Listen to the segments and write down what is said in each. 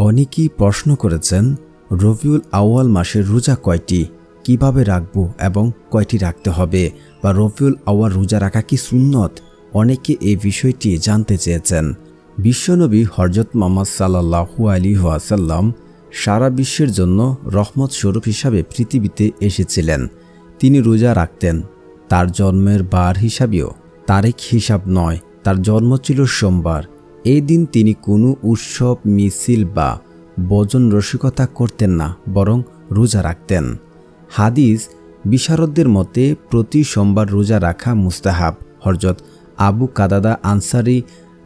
অনেকেই প্রশ্ন করেছেন, রবিউল আউয়াল মাসের রোজা কয়টি, কীভাবে রাখব এবং কয়টি রাখতে হবে, বা রবিউল আউয়াল রোজা রাখা কি সুন্নত? অনেকে এই বিষয়টি জানতে চেয়েছেন। বিশ্বনবী হরজত মোহাম্মদ সাল্লাহু আলী ওয়াসাল্লাম সারা বিশ্বের জন্য রহমত স্বরূপ হিসাবে পৃথিবীতে এসেছিলেন। তিনি রোজা রাখতেন। তার জন্মের বার হিসাবেও, তারিখ হিসাব নয়, তার জন্ম ছিল সোমবার। এই দিন তিনি কোনো উৎসব, মিছিল বা ভোজন রসিকতা করতেন না, বরং রোজা রাখতেন। হাদিস বিশারদদের মতে প্রতি সোমবার রোজা রাখা মুস্তাহাব। হরজত আবু কাদাদা আনসারি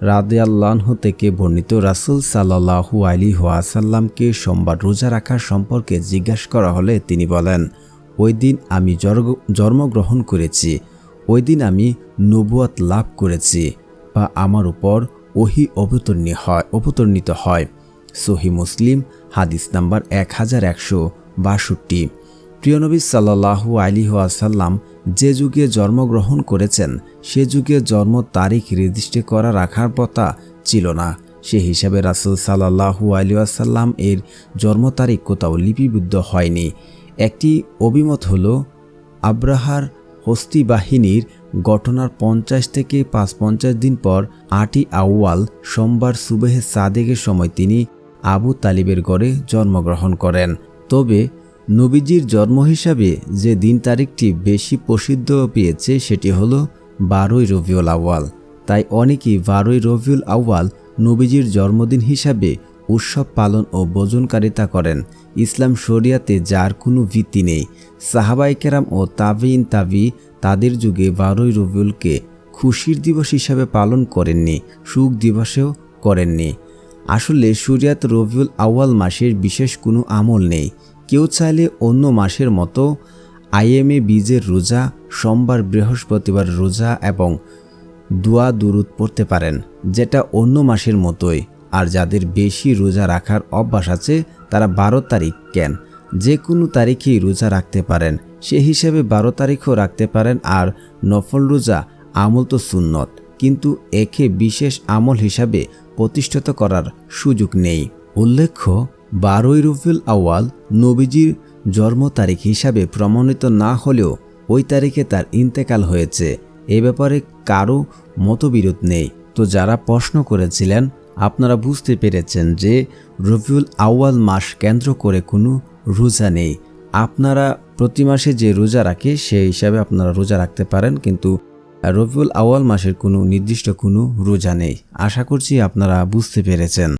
রাদেয়াল্লাহ থেকে বর্ণিত রাসুল সাল্লাহু আলী ওয়াসাল্লামকে সোমবার রোজা রাখার সম্পর্কে জিজ্ঞাসা করা হলে তিনি বলেন, ওই দিন আমি জন্মগ্রহণ করেছি। ওই দিন আমি নবুয়াত লাভ করেছি বা আমার উপর ওহি অবতরণী হয় অবতরণিত হয়। সহি মুসলিম, হাদিস নাম্বার এক হাজার একশো বাষট্টি। প্রিয়নবী সাল্লাহু আলী আসাল্লাম যে যুগে জন্মগ্রহণ করেছেন, সে যুগে জন্ম তারিখ নির্দিষ্ট করা রাখার কথা ছিল না। সে হিসাবে রাসুল সাল্লাহু আলী আসাল্লাম এর জন্ম তারিখ কোথাও লিপিবদ্ধ হয়নি। একটি অভিমত হল, আব্রাহার হস্তি বাহিনীর ঘটনার পঞ্চাশ থেকে পাঁচ পঞ্চাশ দিন পর আটই আউয়াল সোমবার সুবেহে সাদেকের সময় তিনি আবু তালিবের গড়ে জন্মগ্রহণ করেন। তবে নবীজির জন্ম হিসাবে যে দিন তারিখটি বেশি প্রসিদ্ধ পেয়েছে সেটি হল বারোই রবিউল আউয়াল। তাই অনেকেই বারোই রবিউল আউয়াল নবীজির জন্মদিন হিসাবে উৎসব পালন ও ভোজনকারিতা করেন। ইসলাম শরিয়াতে যার কোনো ভিত্তি নেই সাহাবাই কেরাম ও তাবিন তাবি তাদের যুগে বারোই রবিউলকে খুশির দিবস হিসাবে পালন করেননি, সুখ দিবসেও করেননি। আসলে শরিয়াত রবিউল আউয়াল মাসের বিশেষ কোনো আমল নেই। কেউ চাইলে অন্য মাসের মতো আইএমএ বীজের রোজা, সোমবার বৃহস্পতিবার রোজা এবং দোয়া দুরুদ পড়তে পারেন, যেটা অন্য মাসের মতোই। আর যাদের বেশি রোজা রাখার অভ্যাস আছে, তারা বারো তারিখ কেন? যে কোনো তারিখেই রোজা রাখতে পারেন। সে হিসেবে বারো তারিখও রাখতে পারেন আর নফল রোজা আমল তো সুন্নত। কিন্তু একে বিশেষ আমল হিসাবে প্রতিষ্ঠিত করার সুযোগ নেই। উল্লেখ্য, বারোই রবিউল আউয়াল নবীজির জন্ম তারিখ হিসাবে প্রমাণিত না হলেও ওই তারিখে তার ইন্তেকাল হয়েছে। এ ব্যাপারে কারও মতবিরোধ নেই। তো যারা প্রশ্ন করেছিলেন আপনারা বুঝতে পেরেছেন যে রবিউল আউয়াল মাস কেন্দ্র করে কোনো রোজা নেই। আপনারা প্রতি মাসে যে রোজা রাখে সেই হিসাবে আপনারা রোজা রাখতে পারেন, কিন্তু রবিউল আউয়াল মাসের কোনো নির্দিষ্ট কোনো রোজা নেই। আশা করছি আপনারা বুঝতে পেরেছেন।